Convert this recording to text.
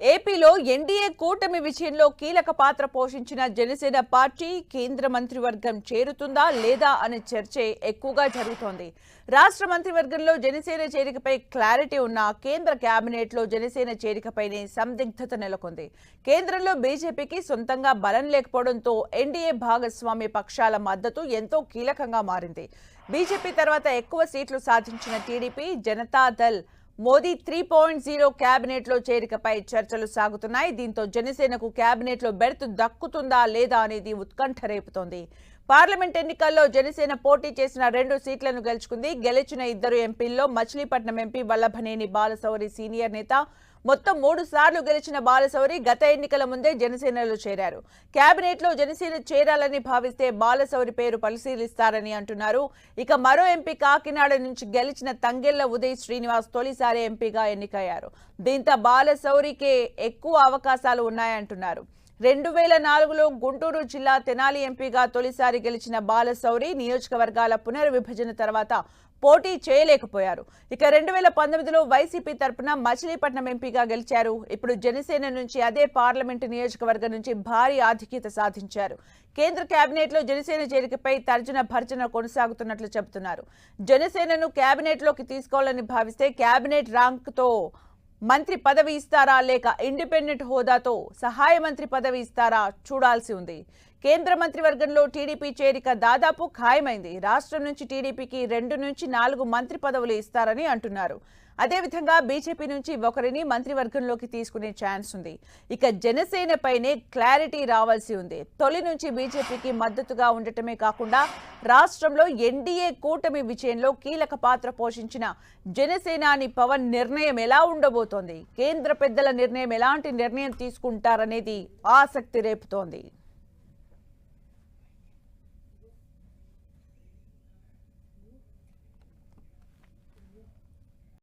ఏపీలో ఎన్డీఏ కూటమి విజయంలో కీలక పాత్ర పోషించిన జనసేన పార్టీ కేంద్ర మంత్రివర్గం చేరుతుందా లేదా అనే చర్చే ఎక్కువగా జరుగుతోంది. రాష్ట్ర మంత్రివర్గంలో జనసేన చేరికపై క్లారిటీ ఉన్న కేంద్ర కేబినెట్లో జనసేన చేరికపైనే సందిగ్ధత నెలకొంది. కేంద్రంలో బీజేపీకి సొంతంగా బలం లేకపోవడంతో ఎన్డీఏ భాగస్వామ్య పక్షాల మద్దతు ఎంతో కీలకంగా మారింది. బీజేపీ తర్వాత ఎక్కువ సీట్లు సాధించిన TDP Janata Dal Modi three point zero కేబినెట్లో చేరికపై చర్చలు సాగుతున్నాయి. దీంతో జనసేనకు క్యాబినెట్లో లో బెర్త్ దక్కుతుందా లేదా అనేది ఉత్కంఠ రేపుతోంది. పార్లమెంట్ ఎన్నికల్లో జనసేన పోటీ చేసిన రెండు సీట్లను గెలుచుకుంది. గెలిచిన ఇద్దరు ఎంపీల్లో మచిలీపట్నం ఎంపీ వల్లభనేని బాలశౌరి సీనియర్ నేత మొత్తం మూడు సార్లు గెలిచిన బాలశౌరి గత ఎన్నికల ముందే జనసేనలో చేరారు. కేబినెట్లో జనసేన చేరాలని భావిస్తే బాలశౌరి పేరు పరిశీలిస్తారని అంటున్నారు. ఇక మరో ఎంపీ కాకినాడ నుంచి గెలిచిన తంగెళ్ళ ఉదయ్ శ్రీనివాస్ తొలిసారి ఎంపీగా ఎన్నికయ్యారు. దీంతో బాలశౌరికే ఎక్కువ అవకాశాలు ఉన్నాయంటున్నారు. రెండు వేల నాలుగులో గుంటూరు జిల్లా తెనాలి ఎంపీగా తొలిసారి గెలిచిన బాలశౌరి నియోజకవర్గాల పునర్విభజన తర్వాత పోటీ చేయలేకపోయారు. ఇక రెండు వేల పంతొమ్మిదిలో వైసీపీ తరపున మచిలీపట్నం ఎంపీగా గెలిచారు. ఇప్పుడు జనసేన నుంచి అదే పార్లమెంటు నియోజకవర్గం నుంచి భారీ ఆధిక్యత సాధించారు. కేంద్ర కేబినెట్లో జనసేన చేరికపై తర్జన భర్జన కొనసాగుతున్నట్లు చెబుతున్నారు. జనసేనను కేబినెట్లోకి తీసుకోవాలని భావిస్తే కేబినెట్ ర్యాంక్తో మంత్రి పదవి ఇస్తారా లేక ఇండిపెండెంట్ హోదాతో సహాయ మంత్రి పదవి ఇస్తారా చూడాల్సి ఉంది. కేంద్ర మంత్రివర్గంలో టీడీపీ చేరిక దాదాపు ఖాయమైంది. రాష్ట్రం నుంచి టీడీపీకి రెండు నుంచి నాలుగు మంత్రి పదవులు ఇస్తారని అంటున్నారు. అదేవిధంగా బీజేపీ నుంచి ఒకరిని మంత్రివర్గంలోకి తీసుకునే ఛాన్స్ ఉంది. ఇక జనసేనపైనే క్లారిటీ రావాల్సి ఉంది. తొలి నుంచి బీజేపీకి మద్దతుగా ఉండటమే కాకుండా రాష్ట్రంలో ఎన్డీఏ కూటమి విజయంలో కీలక పాత్ర పోషించిన జనసేనాని పవన్ నిర్ణయం ఎలా ఉండబోతోంది? కేంద్ర పెద్దల నిర్ణయం ఎలాంటి నిర్ణయం తీసుకుంటారనేది ఆసక్తి రేపుతోంది.